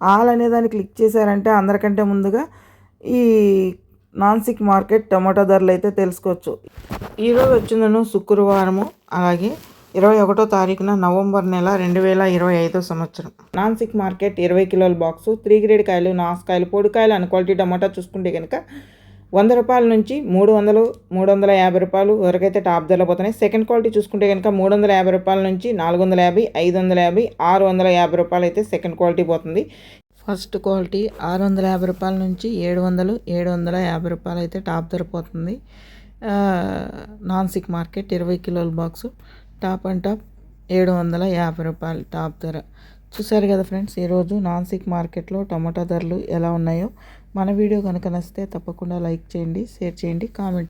All అనే దాన్ని click చేశారంటే అందరికంటే ముందుగా ఈ నాన్సిక్ మార్కెట్ టమాటో ధరలు అయితే తెలుసుకోవచ్చు. ఈరోజు వచ్చిందను శుక్రవారము అలాగే ఇరవై ఒకటో తారీఖున నవంబర్ నెల రెండు వేల ఇరవై ఐదో సంవత్సరం. నాన్సిక్ మార్కెట్ ఇరవై కిలోల బాక్సు త్రీ గ్రేడ్ కాయలు నాసుకాయలు పొడికాయలు అండ్ క్వాలిటీ టమాటా చూసుకుంటే కనుక వంద రూపాయల నుంచి మూడు వందలు మూడు వందల యాభై రూపాయలు వరకైతే టాప్ ధరలో పోతున్నాయి. సెకండ్ క్వాలిటీ చూసుకుంటే కనుక మూడు వందల యాభై రూపాయల నుంచి నాలుగు వందల యాభై ఐదు వందల యాభై ఆరు వందల యాభై రూపాయలు అయితే సెకండ్ క్వాలిటీ పోతుంది. ఫస్ట్ క్వాలిటీ ఆరు వందల యాభై రూపాయల నుంచి ఏడు వందలు ఏడు వందల యాభై రూపాయలు అయితే టాప్ ధర పోతుంది. నాన్ సిక్ మార్కెట్ ఇరవై కిలోల బాక్సు. టాప్ అండ్ టాప్ ఏడు వందల యాభై రూపాయలు టాప్ ధర. చూసారు కదా ఫ్రెండ్స్ ఈరోజు నాన్సిక్ మార్కెట్లో టమాటా ధరలు ఎలా ఉన్నాయో. మన వీడియో కనుక నచ్చితే తప్పకుండా లైక్ చేయండి షేర్ చేయండి కామెంట్